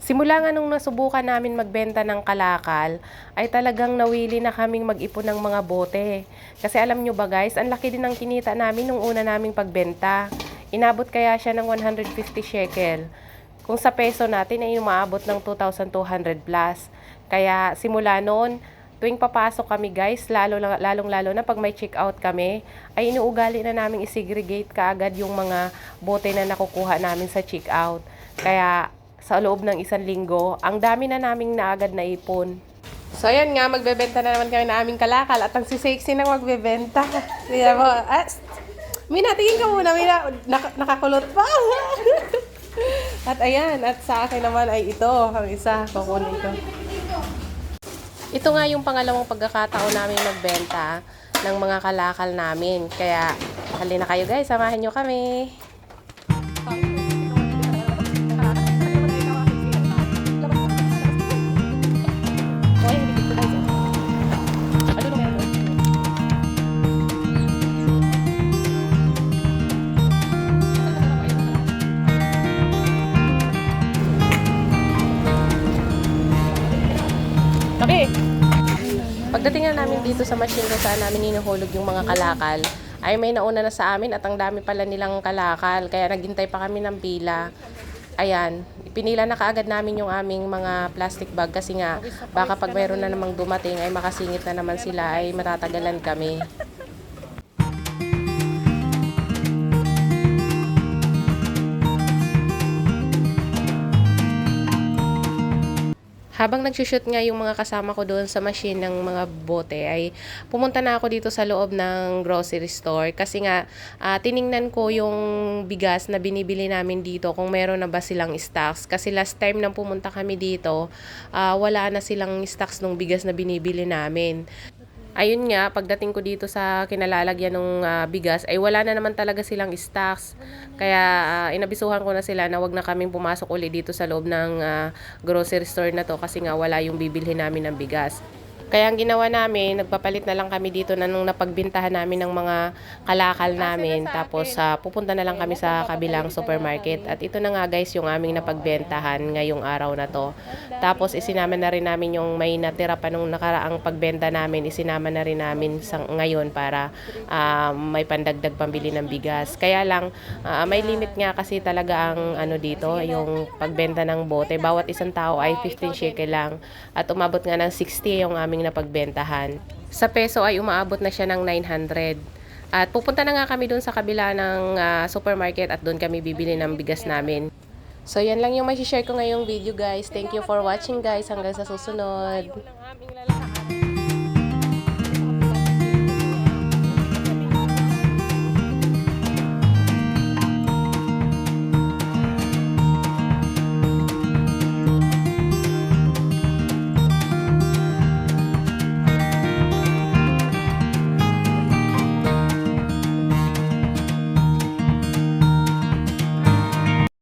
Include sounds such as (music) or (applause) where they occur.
Simula nga nung nasubukan namin magbenta ng kalakal, ay talagang nawili na kaming mag-ipon ng mga bote. Kasi alam nyo ba guys, ang laki din ng kinita namin nung una naming pagbenta. Inabot kaya siya ng 150 shekel. Kung sa peso natin ay umaabot ng 2,200 plus. Kaya simula noon, tuwing papasok kami guys, lalo, lalong lalo na pag may check out kami, ay inuugali na namin isegregate kaagad yung mga bote na nakukuha namin sa check out. Kaya sa loob ng isang linggo, ang dami na naming naagad na ipon. So ayan nga, magbebenta na naman kami na aming kalakal at ang si sexy nang magbebenta. (laughs) Kaya mo, ah, Mina, tingin ka muna, Mina, nak- nakakulot pa. (laughs) at ayan, at sa akin naman ay ito, ang isa, kukunin ko. Ito nga yung pangalawang pagkakataon namin magbenta ng mga kalakal namin. Kaya, halina kayo guys, samahan nyo kami. Okay. Pagdating na namin dito sa machine kung saan namin hinuhulog yung mga kalakal, ay may nauna na sa amin at ang dami pala nilang kalakal. Kaya naghintay pa kami ng pila. Ayan, pinila na kaagad namin yung aming mga plastic bag kasi nga baka pag mayroon na namang dumating ay makasingit na naman sila ay matatagalan kami. Habang nagsushoot nga yung mga kasama ko doon sa machine ng mga bote ay pumunta na ako dito sa loob ng grocery store kasi nga ah, tiningnan ko yung bigas na binibili namin dito kung meron na ba silang stocks kasi last time nang pumunta kami dito ah, wala na silang stocks ng bigas na binibili namin. Ayun nga, pagdating ko dito sa kinalalagyan ng ah, bigas, ay wala na naman talaga silang stocks. Kaya ah, inabisuhan ko na sila na wag na kaming pumasok uli dito sa loob ng ah, grocery store na to kasi nga wala yung bibilhin namin ng bigas. Kaya ang ginawa namin, nagpapalit na lang kami dito na nung napagbintahan namin ng mga kalakal namin. Tapos ah, pupunta na lang kami sa kabilang supermarket. At ito na nga guys yung aming napagbentahan ngayong araw na to. Tapos isinama na rin namin yung may natira pa nung nakaraang pagbenta namin. Isinama na rin namin sa ngayon para ah, may pandagdag pambili ng bigas. Kaya lang ah, may limit nga kasi talaga ang ano dito, yung pagbenta ng bote. Bawat isang tao ay 15 shekel lang. At umabot nga ng 60 yung aming napagbentahan. Sa peso ay umaabot na siya ng 900. At pupunta na nga kami doon sa kabila ng ah, supermarket at doon kami bibili ng bigas namin. So yan lang yung share ko ngayong video guys. Thank you for watching guys. Hanggang sa susunod.